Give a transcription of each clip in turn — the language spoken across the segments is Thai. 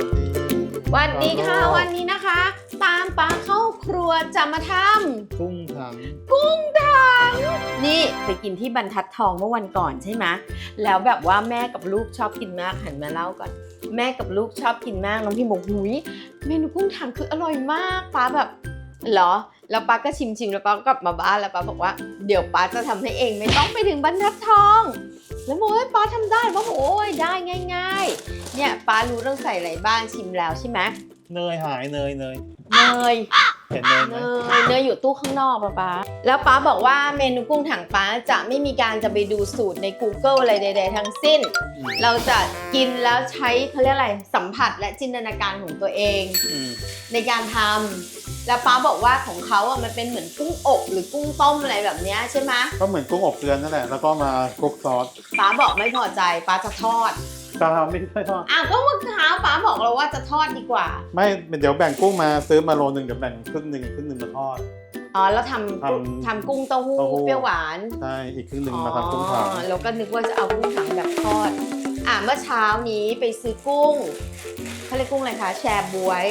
วัสดีสวัสดีค่ะฮัลโหลวันนี้นะคะ ตามป้าเข้าครัวจะมาทกุ้งถังำกุ้งถังนี่ไปกินที่บรรทัดทองเมื่อวันก่อนใช่ไหมแล้วแบบว่าแม่กับลูกชอบกินมากหันมาเล่าก่อน แม่กับลูกชอบกินมากน้องพี่บอกหุยเมนูกุ้งถังคืออร่อยมากป้าแบบ เหรอ แล้วป้าก็ชิมชิมๆแล้วป้าก็กลับมาบ้านแล้วป้าบอกว่าเดี๋ยวป้าจะทำให้เองไม่ต้องไปถึงบรรทัดทอง แล้วบอกว่าป้าทำได้ป้าบอกโอ้ยได้ง่าย ๆ เนี่ยป้ารู้เรื่องใส่อะไรบ้างชิมแล้วใช่ไหมเนยหายเนยเนยเนยเห็นเนยไหเนมยเนยอยู่ตู้ข้างนอกป้าป๊าแล้วป้าบอกว่าเมนูกุ้งถังป้าจะไม่มีการจะไปดูสูตรใน Google อะไรใด ๆ ทั้งสิ้นอืมเราจะกินแล้วใช้เขาเรียกอะไรสัมผัสและจินตนาการของตัวเองอืมในการทำ แล้วป้าบอกว่าของเขาอะมันเป็นเหมือนกุ้งอบหรือกุ้งต้มอะไรแบบเนี้ยใช่ไหมก็เหมือนกุ้งอบเกลือนั่นแหละ แล้วก็มาคลุกซอสป้าบอกไม่พอใจป้าจะทอดตาไม่ใช่ทอดอ้าวก็เมื่อเช้าป้าบอกเราว่าจะทอดดีกว่า ไม่เดี๋ยวแบ่งกุ้งมาซื้อมาโลนึงเดี๋ยวแบ่งครึ่งหนึ่งครึ่งหนึ่งมาทอดอ๋อแล้วทำกุ้งทำทำกุ้งเต้าหู้เต้าหู้เปรี้ยวหวานใช่อีกครึ่งหนึ่งมาทำกุ้งถังอ๋อเราก็นึกว่าจะเอากุ้งถังแบบทอดอะเมื่อเช้านี้ไปซื้อกุ้งเขาเรียกกุ้งอะไรคะแชร์บวย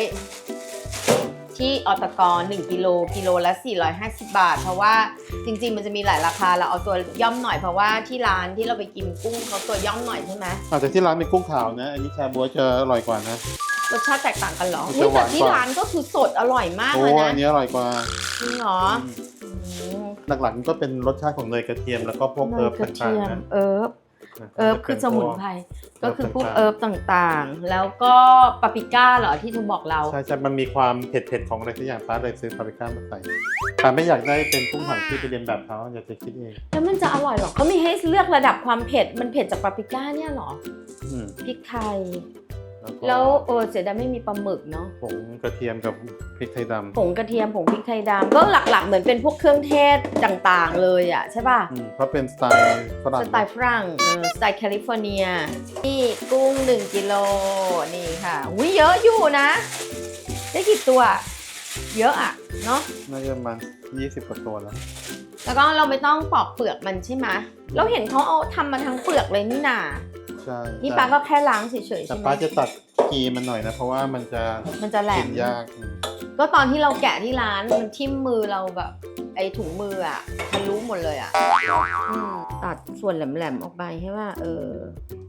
ที่อตก1กิโลกิโลละ 450 บาท เพราะว่าจริง ๆ มันจะมีหลายราคาเราเอาตัวย่อมหน่อยเพราะว่าที่ร้านที่เราไปกินกุ้งเขาตัวย่อมหน่อยใช่ไหมอาจจะที่ร้านเป็นกุ้งขาวนะ อันนี้ชาบัวจะอร่อยกว่านะ รสชาติแตกต่างกันเหรอมันอุ๊จะยหแต่วานกว่า ที่ร้านก็คือสดอร่อยมากโอ้เลยอันะนนี้อร่อยกว่าจริงเหรออืมอืมหลักๆมันก็เป็นรสชาติของเนยกระเทียมแล้วก็พวกเนเอิยร์บกระต่างเทียๆมนะ เอิร์บ เอิร์บคือสมุนไพรเอิก็ร์บคือพวกต่างๆเอิร์บต่างๆ แล้วก็ปาปริก้าเหรอที่เธอบอกเรา ใช่ใช่มันมีความเผ็ดๆของอะไรสักอย่างป้าเลยซื้อปาปริก้ามาใส่ป้าไม่อยากได้เป็นกุ้งถังที่ไปเรียนแบบเขาอยากจะคิดเองแล้วมันจะอร่อยเหรอเขามีให้เลือกระดับความเผ็ดมันเผ็ดจากปาปริก้าเนี่ยเหรออืมพริกไทย แล้วก็แล้วเออเสียดายไม่มีปลาหมึกเนาะผงกระเทียมกับพริกไทยดำผงกระเทียมผงพริกไทยดำก็หลักๆเหมือนเป็นพวกเครื่องเทศต่างๆ เลยอะใช่ป่ะอืมเพราะเป็นสไตล์ฝรั่งสไตล์ฝรั่งเออสไตล์แคลิฟอร์เนียนี่กุ้ง 1กิโลนี่ค่ะอุ้ยเยอะอยู่นะ ได้กี่ตัว เยอะอะเนาะน่าจะประมาณ20กว่าตัวแล้ว แล้วก็เราไม่ต้องปอกเปลือกมันใช่ไหมเราเห็นเขาเอาทำมาทั้งเปลือกเลยนี่นาใช่นี่แต่ป้าก็แค่ล้างเฉยๆแต่ใช่ไหมป้าจะตัดกีมันหน่อยนะ เพราะว่ามันจะมันจะแหลกิมนยากอืมก็ตอนที่เราแกะที่ร้านมันทิ่มมือเราแบบ ไอ้ถุงมืออะทะลุหมดเลยอะอืมตัดส่วนแหลมๆออกไปใช่ป่ะเออ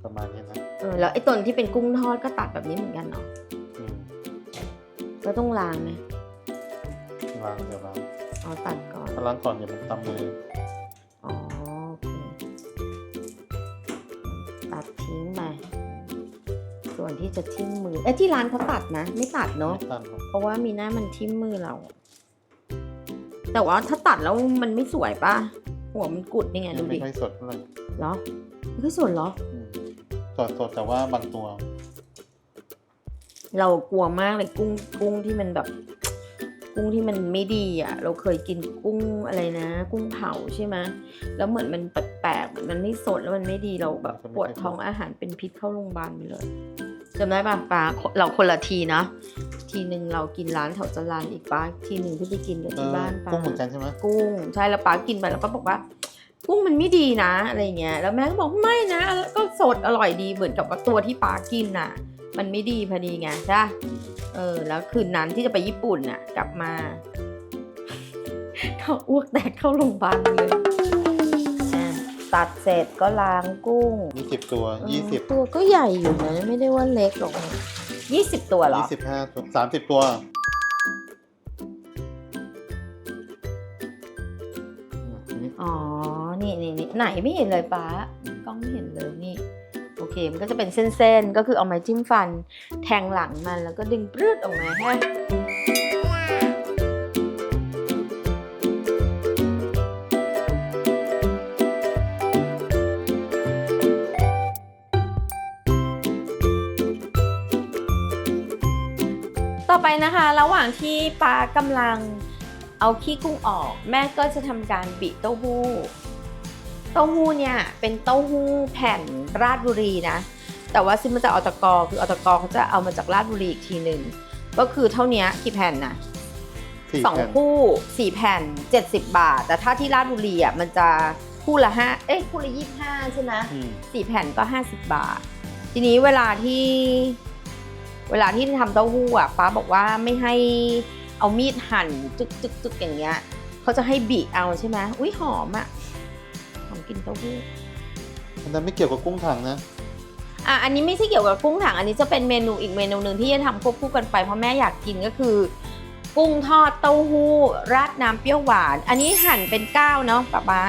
ประมาณนี้นะเออแล้วไอ้ต้นที่เป็นกุ้งทอดก็ตัดแบบนี้เหมือนกันเนาะอืมแล้วต้องล้างไหมล้างเดี๋ยวล้างอ๋อตัดก่อนถ้าล้างก่อนเดี๋ยวมันตำมืออ๋ ที่จะทิ่มมือ เอ้ยที่ร้านเขาตัดนะ ไม่ตัดเนาะ ไม่ตัดหรอกเพราะว่ามีหน้ามันทิ่มมือเรา แต่ว่าถ้าตัดแล้วมันไม่สวยป่ะ หัวมันกุดนี่ไงยัดูงไม่ดิค่อยสดเท่าไหร่เหรอไม่ค่อยสวยเหรอ อืมสดสดแต่ว่าบางตัว เรากลัวมากเลยกุ้งกุ้งที่มันแบบ กุ้งที่มันไม่ดีอะ เราเคยกินกุ้งอะไรนะ กุ้งเผาใช่ไหมแล้วเหมือนมันแปลกๆเหมือนมันไม่สดแล้วมันไม่ดีเราแบบปวดท้องอาหารเป็นพิษเข้าโรงพยาบาลไปเลย จำได้ป่ะป้าเราคนละทีนะ ทีหนึ่งเรากินร้านแถวจรันอีกป้าทีหนึ่งที่ไปกินกับเอที่อบ้านป้ากุ้งเหมือนกันใช่ไหมกุ้งใช่แล้วป้ากินไปแล้วป้าบอกว่ากุ้งมันไม่ดีนะอะไรเงี้ยแล้วแม่ก็บอกไม่นะก็สดอร่อยดีเหมือนกับว่าตัวที่ป้ากินน่ะ มันไม่ดีพอดีไงใช่ปะเออแล้วคืนนั้นที่จะไปญี่ปุ่นน่ะ กลับมาเขาอ้วกแตกเข้าโรงพยาบาลเลยอะ ตัดเสร็จก็ล้างกุ้งยี่สิบตัวเออยี่สิบตัวก็ใหญ่อยู่นะไม่ได้ว่าเล็กหรอกยี่สิบตัวเหรอยี่สิบห้าตัวสามสิบตัวอืมอ๋อ นี่นี่นี่ไหนไม่เห็นเลยป้ากล้องไม่เห็นเลยนี่ โอเค มันก็จะเป็นเส้นๆ ก็คือเอาไม้จิ้มฟัน แทงหลังมันแล้วก็ดึงปลืดออกมาใช่ ไหมต่อไปนะคะ ระหว่างที่ป้ากำลังเอาขี้กุ้งออก แม่ก็จะทำการบีเต้าหู้ เต้าหู้เนี่ยเป็นเต้าหู้แผ่นราชบุรีนะ แต่ว่าซื้อมาจากอตกคืออตกเขาจะเอามาจากราชบุรีอีกทีหนึ่งก็คือเท่านี้กี่แผ่นนะสี่สองแผ่นคู่สี่แผ่น70บาท แต่ถ้าที่ราชบุรีอะมันจะคู่ละห้าเอ้ยคู่ละยี่ห้าใช่ไหมอืมสี่แผ่นก็50บาท ทีนี้เวลาที่ เวลาที่ทำเต้าหู้อะป้าบอกว่าไม่ให้เอามีดหั่นจึกจึกจึกอย่างเงี้ยเขาจะให้บีเอาใช่ไหมอุ้ยหอมอะหอมกลินเต้าหู้อันนั้นไม่เกี่ยวกับกุ้งถังนะ อะอันนี้ไม่ใช่เกี่ยวกับกุ้งถังอันนี้จะเป็นเมนูอีกเมนูหนึ่งที่จะทำควบคู่กันไปเพราะแม่อยากกินก็คือ กุ้งทอดเต้าหู้ราดน้ำเปรี้ยวหวาน อันนี้หั่นเป็นก้าวเนาะป๊าป๊า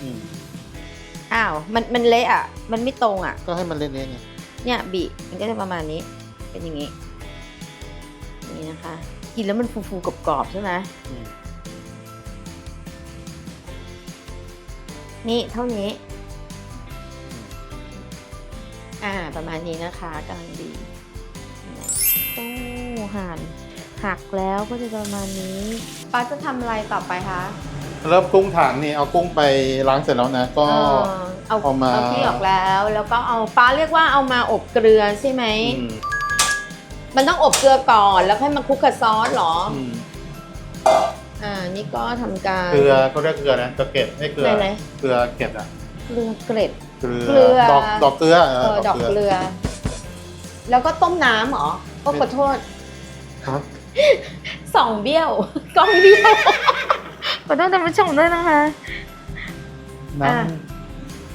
อืมอ้าวมันมันเละอะ มันไม่ตรงอะ ก็ให้มันเละๆไงเนี่ยบีมันก็จะประมาณนี้ เป็นอย่างนี้ นี่นะคะ กินแล้วมันฟูๆกรอบๆใช่ไหมอืมนี่เท่านี้ อ่า ประมาณนี้นะคะกำลังดีต้องหั่นหักแล้วก็จะประมาณนี้ป้าจะทำอะไรต่อไปคะแล้วกุ้งถังนี่เอากุ้งไปล้างเสร็จแล้วนะ ก็เออเอาเอามา เอาที่ออกแล้ว แล้วก็เอาป้าเรียกว่าเอามาอบเกลือใช่ไหม อืม มันต้องอบเกลือก่อนแล้วค่อยมาคลุกกับซอสเหรอ อืมอ่า นี่ก็ทำการ เกลือเขาเรียกเกลือนะกระเก็ดให้เกลือไหน เกลือเก็ดอะเกลือเกล็ด เกลืเกลือ ดอกดอกเกลือเอเอออดอกเกลือ แล้วก็ต้มน้ำเหรอก็ขอโทษครับสองเบี้ยว กล้องเบี้ยวขอโทษท่านผู้ชมด้วยนะคะ น้อะ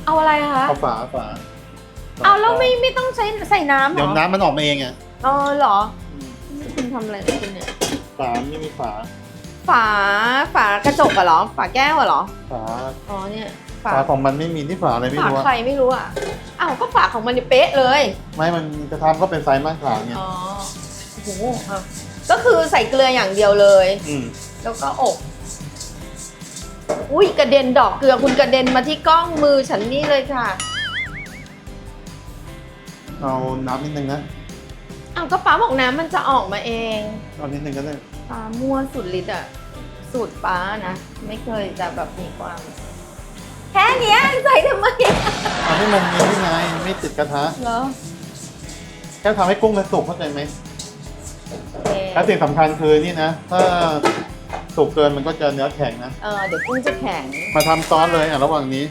เอาอะไรคะำเอาฝาฝาเอาแล้วไม่ไม่ต้องใช้ใส่น้ำเหรเดี๋ยวอน้ำมันออกมาเองอะ อ๋อเหรออืมคุณทำอะไรของคุณเนี่ย ฝาไม่มีฝา ฝาฝากระจกอะเหรอ ฝาแก้วอะเหรอ ฝา อ๋อเนี่ยฝาฝาของมันไม่มีที่ฝาอะไรไม่ฝารู้อะใครไม่รู้อะอ้าวก็ฝาของมันนี่เป๊ะเลย ไม่มันจะทำก็เป็นไซส์มากฝาเนี่ยอ๋อโอ้โหอะก็คือใส่เกลืออย่างเดียวเลย อืมแล้วก็อบ อุ้ยกระเด็นดอกเกลือคุณกระเด็นมาที่กล้องมือฉันนี่เลยค่ะ เอาน้ำนิดนึงนะ อ้าวก็ป้าบอกน้ำมันจะออกมาเองเอานิดนึงก็ได้ป้ามั่วสุดฤทธิ์อะสูตรป้านะ ไม่เคยจะแบบมีความ แค่เนี้ยใส่ทำไมเอาให้มันมีที่ไงไม่ติดกระทะเหรอแค่ทำให้กุ้งมันสุกเข้าใจไหมโอเคแล้วสิ่งสำคัญคือนี่นะ ถ้าสุกเกินมันก็จะเนื้อแข็งนะ เออเดี๋ยวกุ้งจะแข็ง มาทำซอสเลยอะระหว่างนี้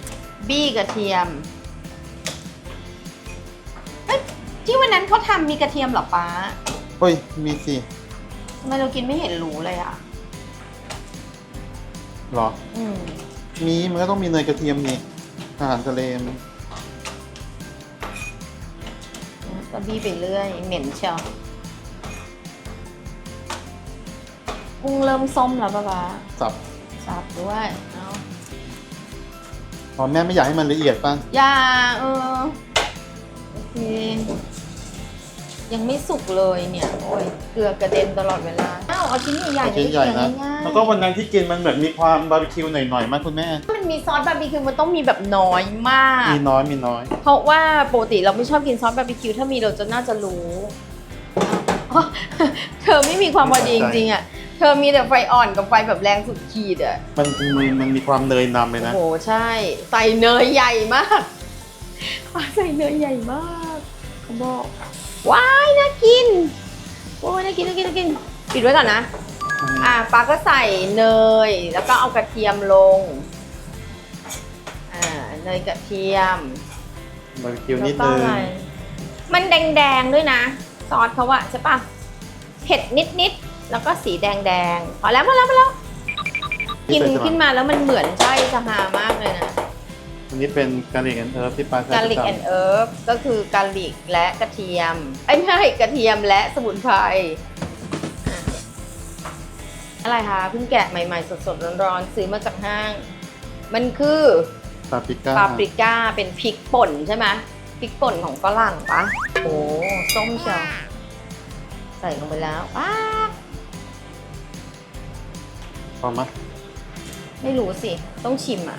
บี้กระเทียม เขาทำมีกระเทียมเหรอป้าเฮ้ย มีสิทำไมเรากินไม่เห็นรู้เลยอะหรอ อืม มีมันก็ต้องมีเนยกระเทียมนี่อาหารทะเลมันก็บี้ไปเรื่อย เหม็นเชียวกุ้งเริ่มส้มแล้วป้าป้าสับสับด้วยเอาพอแม่ไม่อยากให้มันละเอียดป่ะ อย่าเออ โอเค ยังไม่สุกเลยเนี่ยโอ้ยเกลือกระเด็นตลอดเวลาอ้าวเอาชิ้นใหญ่ๆชิ้นใหญ่นะง่ายๆแล้วก็วันนั้นที่กินมันเหมือนมีความบาร์บีคิวหน่อยๆมากคุณแม่ มันมีซอสบาร์บีคิวมันต้องมีแบบน้อยมาก มีน้อยมีน้อย เพราะว่าปกติเราไม่ชอบกินซอสบาร์บีคิวถ้ามีเราจะน่าจะรู้อ๋อเธอไม่มีความพอดีจริงๆอะเธอมีแต่ไฟอ่อนกับไฟแบบแรงสุดขีดอะมันมันมันมีความเนยนำเลยโอ้นะโหใช่ ใส่เนยใหญ่มากใส่เนยใหญ่มากเขาบอก ว้ายน่ากินโอ้ยน่ากินน่ากินน่ากิน ปิดไว้ก่อนนะ อะปลาก็ใส่เนย แล้วก็เอากระเทียมลง อ่า เนยกระเทียมบาร์บีคิวแล้วนิดก็นึงอะไรมันแดงๆด้วยนะ ซอสเขาอะใช่ปะเผ็ดนิดๆ แล้วก็สีแดงๆ พอแล้วพอแล้วพอแล้ว กินขึ้นมาแล้วมันเหมือนไส้จะหามากเลยนะ อันนี้เป็นกาลิกแอนเอิร์ฟที่ปลาใช้กาลิกประจำแอนเอิร์ฟก็คือกาลิกและกระเทียมไอ้ยไม่ใช่กระเทียมและสมุนไพรอะอะไรคะเพิ่งแกะใหม่ๆ สดๆ ร้อนๆ ซื้อมาจากห้าง มันคือปาปริก้าปาปริก้าเป็นพริกป่นใช่ไหมพริกป่นของฝรั่งปะโอ้ส้มเชียวใส่ลงไปแล้วว้าพอไหมไม่รู้สิ ต้องชิมอะ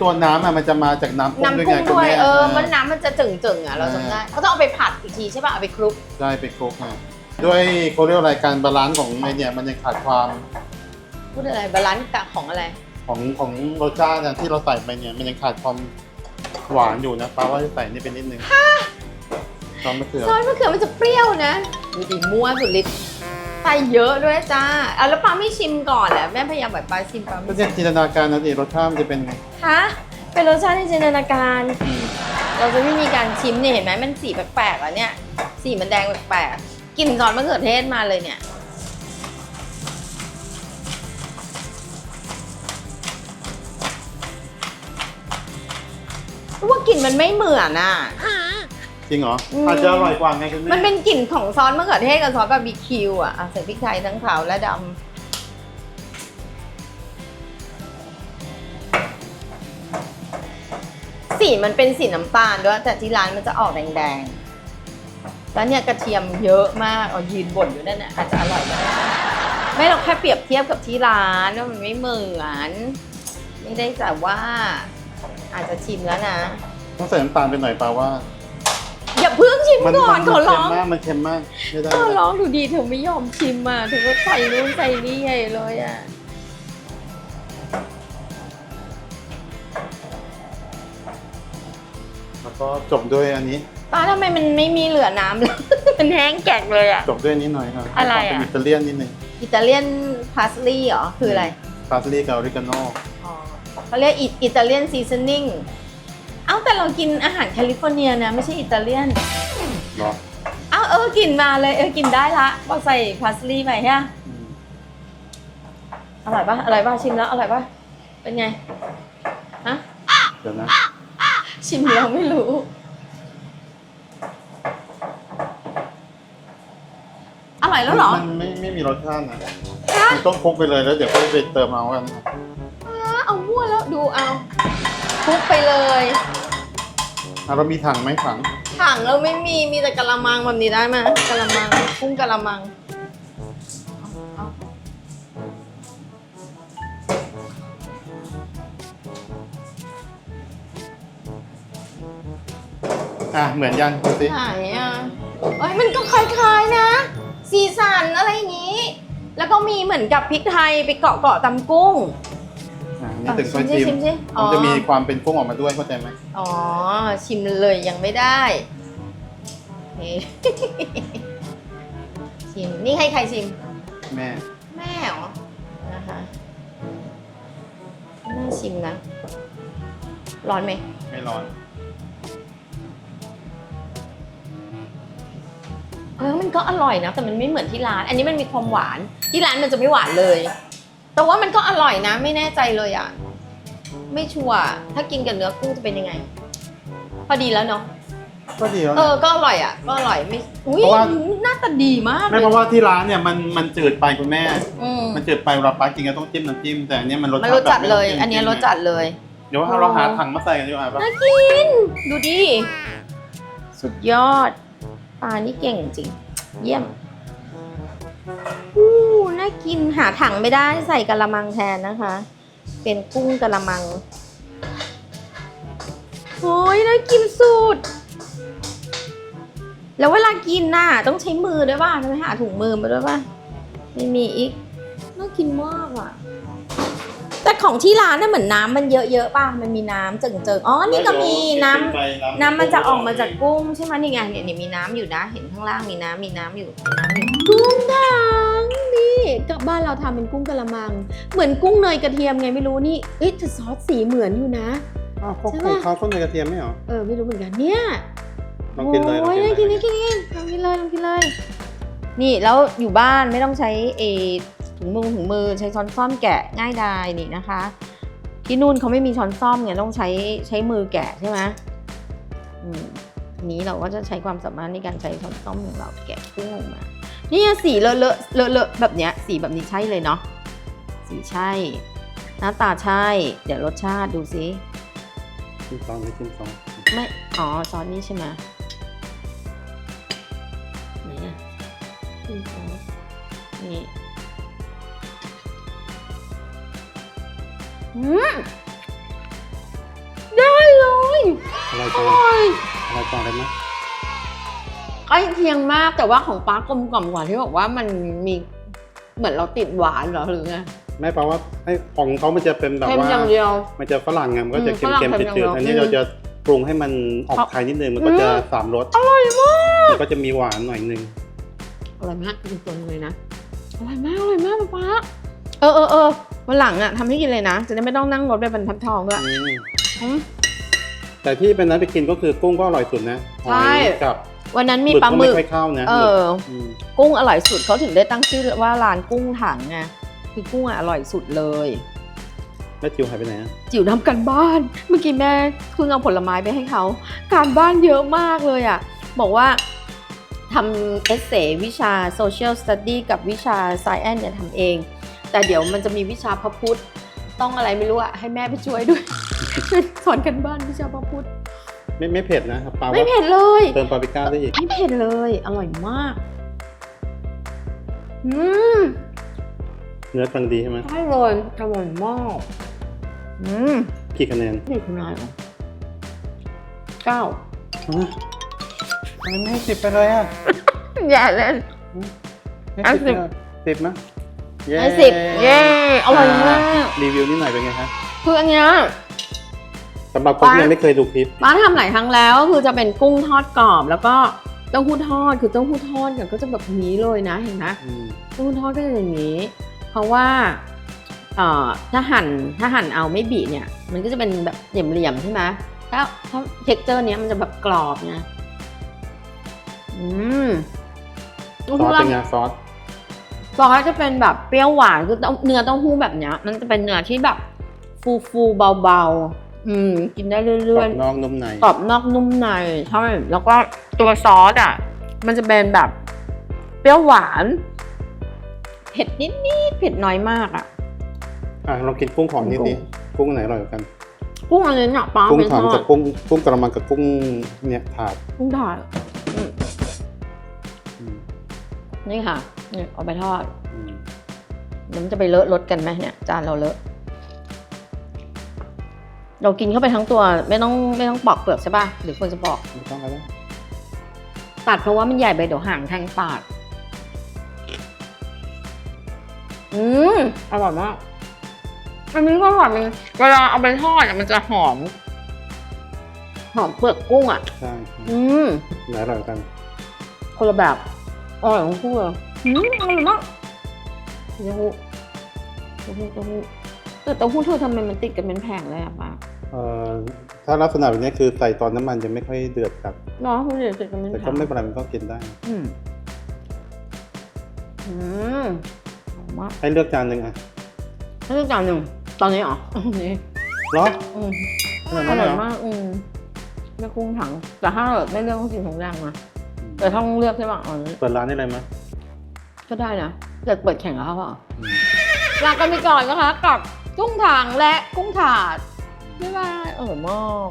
ตัวน้ำอะมันจะมาจากน้ำกุ้งด้วยน้ำไงกุ้งคุณด้วยแม่เออมันน้ำมันจะจึงๆอะเราจำได้เขาต้องเอาไปผัดอีกทีใช่ป่ะเอาไปคลุก ได้ไปครบมาด้วยเขาเรียกอะไรการบาลานซ์ของไอเนี่ยมันยังขาดความพูดอะไรบาลานซ์กับของอะไร ของของรสชาติเนี่ยที่เราใส่ไปเนี่ยมันยังขาดความหวานอยู่นะป้าว่าจะใส่นี่เป็นนิดนึงซอสมะเขือซอสมะเขือมันจะเปรี้ยวนะดูดิมั่วสุดฤทธิ์ ใส่เยอะด้วยจ้าเอาแล้วปาไม่ชิมก่อนแหละแม่พยายามแบบปาชิมปาก็ไม่เนี่ยจินตนาการนะดิรสชาติมันจะเป็นไงฮะเป็นรสชาติในจินตนาการอืมเราจะไม่มีการชิมเนี่ยเห็นไหมมันสีแปลกๆแล้วเนี่ยสีมันแดงแปลกๆกลิ่นซอสมะเขือเทศมาเลยเนี่ย ว่ากลิ่นมันไม่เหมือนอะ จริงเหรออืมอาจจะอร่อยกว่าไงคุณแม่มันเป็นกลิ่นของซอสมะเขือเทศกับซอสบาร์บีคิวอะอะใส่พริกไทยทั้งขาวและดำสีมันเป็นสีน้ำตาลด้วย แต่ที่ร้านมันจะออกแดงๆ แล้วเนี่ยกระเทียมเยอะมากเอายืนบ่นอยู่นั่นน่ะอาจจะอร่อยก็ได้ไม่เราแค่เปรียบเทียบกับที่ร้านว่ามันไม่เหมือน ไม่ได้แต่ว่าอาจจะชิมแล้วนะ ต้องใส่น้ำตาลไปหน่อยเปล่าว่าอย่าเพิ่ง ชิมก่อนมัขอเค็ร้มองมาก มันเค็มมาก ไม่ได้เธอไม่ได้ร้องดูดีเธอไม่ยอมชิมอะเธอก็ใส่นู่นใส่นี่ใหญ่เลยอะแล้วก็จบด้วยอันนี้ป้าทำไมมันไม่มีเหลือน้ำเลยมันแห้งแกกเลยอะ จบด้วยอันนี้หน่อยครับอะไรอะเป็นอิตาเลียนนิดนึงอิตาเลียนพาสลีย์เหรอ คืออะไรพาสลีย์กับออริกาโนอ๋อเขาเรียกอิตาเลียนซีซันนิ่งเอ้าแต่เรากินอาหารแคลิฟอร์เนียนะ ไม่ใช่อิตาเลียน เหรอเอ้าเออกินมาเลยเออกินได้ละพอใส่พาสลีย์ไปฮะอืมอร่อยปะอร่อยปะชิมแล้วอร่อยปะเป็นไงฮะเดี๋ยวนะชิมแล้วไม่รู้ อร่อยแล้วเหรอ มันไม่ไม่มีรสชาตินะมันต้องคลุกไปเลยแล้วเดี๋ยวค่อยไปเติมเอากันเอามั่วแล้วดูเอาคลุกไปเลย อะเรามีถังไหมถัง ถังเราไม่มี มีแต่กะละมังแบบนี้ได้ไหมกะละมังกุ้งกะละมังเอาเอาอะเหมือนยังดูสิไหนอะเอ้ยมันก็คล้ายๆนะ สีสันอะไรอย่างนี้ แล้วก็มีเหมือนกับพริกไทยไปเกาะเกาะๆตำกุ้งอะ นี่ถึงค่อยชิชิมมสิชิมสิอ๋มัอนจะมีความเป็นกุ้งออกมาด้วยเข้าใจไหมอ๋อ ชิมเลยยังไม่ได้นี่ชิม นี่ให้ใครชิม แม่ แม่เหรอ นะคะแม่ชิมนะ ร้อนไหม ไม่ร้อน เออ มันก็อร่อยนะ แต่มันไม่เหมือนที่ร้าน อันนี้มันมีความหวาน ที่ร้านมันจะไม่หวานเลย แต่ว่ามันก็อร่อยนะ ไม่แน่ใจเลยอะ ไม่ชัวร์ถ้ากินกับเนื้อกุ้งจะเป็นยังไง พอดีแล้วเนาะก็ดีแล้วเอนะ อก็อร่อยอะ ก็อร่อยไม่อุ้ยเพราะว่า หน้าตาดีมากเลไม่ยเพราะว่าที่ร้านเนี่ยมันมันจืดไปคุณแม่ อืมมันจืดไปเวลาป้ากินก็ต้องจิ้มน้ำจิ้มแต่อันเนี้ยมันรสมันชาติรสจัดเลยแบบไม่ต้งจิ้มอันเนี้ยรสจัดเลย เดี๋ยวเราหาถังมาใส่กันดีกว่าปะน่ากิน ดูดิ สุดยอดปลานี่เก่งจริง เยี่ยม อู้น่ากินหาถังไม่ได้ใส่กะละมังแทนนะคะ เป็นกุ้งกะละมังโอ้ยน่ากินสุด แล้วเวลากินน่ะต้องใช้มือด้วยป่ะทำไมหาถุงมือมาด้วยป่ะ ไม่มีอีก น่ากินมากอะ แต่ของที่ร้านน่ะเหมือนน้ำมันเยอะๆป่ะ มันมีน้ำเจิงๆ อ๋อ นี่ก็มีน้ำ น้ำมันจะออกมาจากกุ้งใช่ไหมนี่ไงเนี่ยเนี่ยมีน้ำอยู่นะ เห็นข้างล่างมีน้ำมีน้ำอยู่มีน้ำอยู่กุ้งถังนี่กับบ้านเราทำเป็นกุ้งกะละมัง เหมือนกุ้งเนยกระเทียมไงไม่รู้นี่เอ้ยแต่ซอสสีเหมือนอยู่นะ อ้าวเขาใช่ขปะ องเขาต้นเนยกระเทียมไม่เหรอ เออไม่รู้เหมือนกันเนี่ยลองกินเลยลองโอ้ยกินน่าเลกินยน่ากินน่ากินลองกินเลยลองกินเลย นี่แล้วอยู่บ้านไม่ต้องใช้เอ ถุงมือถุงมือใช้ช้อนซ่อมแกะง่ายดายนี่นะคะ ที่นู่นเขาไม่มีช้อนซ่อมไงต้องใช้ใช้มือแกะใช่ไหมอืมทีนี้เราก็จะใช้ความสามารถในการใช้ช้อนซ่อมของเราแกะกุ้งออกมานี่สีเลอะเลอะเลอะเลอะแบบเนี้ยสีแบบนี้ใช่เลยเนาะสีใช่ หน้าตาใช่ เดี๋ยวรสชาติดูซิกินซองไม่กินซองไม่อ๋อซอสนี่ใช่ไหมไหนอะนี่ซอสนี่ อืมได้เลยอะไรอจังร่อยอะไรจังเลยไหมใกล้เคียงมากแต่ว่าของป้ากลมกล่อมกว่าที่บอกว่ามันมีเหมือนเราติดหวานเหรอหรือไง ไม่แปลว่าไอ้ของเขามันจะเป็นแบบเค็มว่า อย่างเดียว มันจะฝรั่งไงมันก็จะอืมเค็มฝรั่เค็มงจืดเค็จืมดๆอันนี้อืมเราจะปรุงให้มันออกเพราะไทยนิดนึงมันก็จะอืม สามรสอร่อยมากแล้วก็จะมีหวานหน่อยนึงอร่อยมากจริงๆเลยนะ อร่อยมากอร่อยมากป๊าป๊าเออเออเออ วันหลังอะทำให้กินเลยนะ จะได้ไม่ต้องนั่งรถไปบรรทัดทองด้วยอืมอืมแต่ที่เป็นนั้นไปกินก็คือกุ้งก็อร่อยสุดนะหใช่อยกับวันนั้นมีปลาหมึก ไค่อยเข้านะเออ มกุ้งอร่อยสุดเขาถึงได้ตั้งชื่อว่าร้านกุ้งถังไงคือกุ้งอะอร่อยสุดเลย แล้วจิวหายไปไหนอะจิ๋วทำกันบ้าน เมื่อกี้แม่เพิ่งเอาผลไม้ไปให้เขาการบ้านเยอะมากเลยอะ บอกว่าทำเอเซวิชา Social Study กับวิชา Science เนี่ยทำเอง แต่เดี๋ยวมันจะมีวิชาพระพุทธ ต้องอะไรไม่รู้อะให้แม่ไปช่วยด้วย สอนกันบ้านวิชาพระพุทธ ไม่ไม่เผ็ดนะครับปลาไม่ว่าเผ็ดเลยเติมปาปริก้าได้อีกไม่เผ็ดเลย อร่อยมากอืมเนื้อกำลังดีใช่ไหมใช่เลยอร่อยมากอืมกี่คะแนนนี่คุณนายเหรอเก้าอะทำไมไม่ให้สิบไปเลยอะอย่าเล่นให้เอาสิบไปเลยสิบไหมเย้ ให้สิบเย้อร่อยมากรีวิวนิดหน่อยเป็นไงฮะคืออันเนี้ยสำหรับคนที่ยังไม่เคยดูคลิปป้าทำหลายครั้งแล้วก็คือจะเป็นกุ้งทอดกรอบแล้วก็เต้าหู้ทอดคือเต้าหู้ทอดเนี่ยก็จะแบบนี้เลยนะเห็นไหมอืมเต้าหู้ทอดก็จะอย่างนี้ เพราะว่าเอ่อถ้าหั่นถ้าหั่นเอาไม่บีเนี่ย มันก็จะเป็นแบบเหลี่ยมๆใช่ไหมถ้าถ้าเท็กเจอร์เนี้ยมันจะแบบกรอบไงอืมซอสเป็นไงซอส ซอสจะเป็นแบบเปรี้ยวหวานคือเต้าเนื้อเต้าหู้แบบเนี้ย มันจะเป็นเนื้อที่แบบฟูฟูๆเบาๆ อืม กินได้กรเรื่ออยบนอกนุ่มในๆกรอบนอกนุ่มในใช่แล้วก็ตัวซอสอะ มันจะเป็นแบบเปรี้ยวหวานเผ็ดนิดๆเผ็ดน้อยมากอะอะลองกินกุ้งของนิดกุ้ดิงกุ้งไหนอร่อยกว่ากันกุ้งอันนี้เนี่ยปลากุ้งเป็นถามทอกัดบกุ้งกุ้งกระมังกับกุ้งเนี่ยถาดกุ้งถาดอืมอืมนี่ค่ะ นี่เอาไปทอดอืมเดี๋ยวมันจะไปเลอะรสกันไหมเนี่ย จานเราเลอะ เรากินเข้าไปทั้งตัวไม่ต้องไม่ต้องปอกเปลือกใช่ป่ะหรือควรจะปอกไม่ต้องแล้วตัดเพราะว่ามันใหญ่ไปเดี๋ยวห่างแทงปากอืมอร่อยมากอันนี้ก็อร่อยมันเวลาเอาไปทอดอะมันจะหอม หอมเปลือกกุ้งอะใช่ใช่อืมไหนอร่อยกว่ากันคนละแบบอร่อยทั้งคู่เลย อืมอร่อยมากเต้าหู้เต้าหู้เต้าหู้แต่เต้าหู้เธอทำไมมันติดกันเป็นแผงเลยอะป้าเอ่อถ้าลักษณะแบบนี้คือใส่ตอนน้ำมันยังไม่ค่อยเดือดครับ เนาะคุณเดี๋ยวติดกันเป็นแต่แผก็งไม่เป็นไรมันก็กินได้ อืมอืมอร่อยมากให้เลือกจานหนึ่งอะนี่คือจานหนึ่งตอนนี้เหรอนี่เหรออืม ขนาดอนั้นเลร่ยอยเหรอมากอืมไม่กุ้งถัง แต่ถ้าแบบไม่เลือกต้องกินของแดงนะแต่ถ้าต้องเลือกใช่ป่ะอ๋อเปิดร้านได้เลยไหม ก็ได้นะแต่เปิดแข่งกับเขาเปล่าอืมลากันไปก่อนนะคะกับกุ้งถังและกุ้งถาดบ๊ายบายอร่อยมาก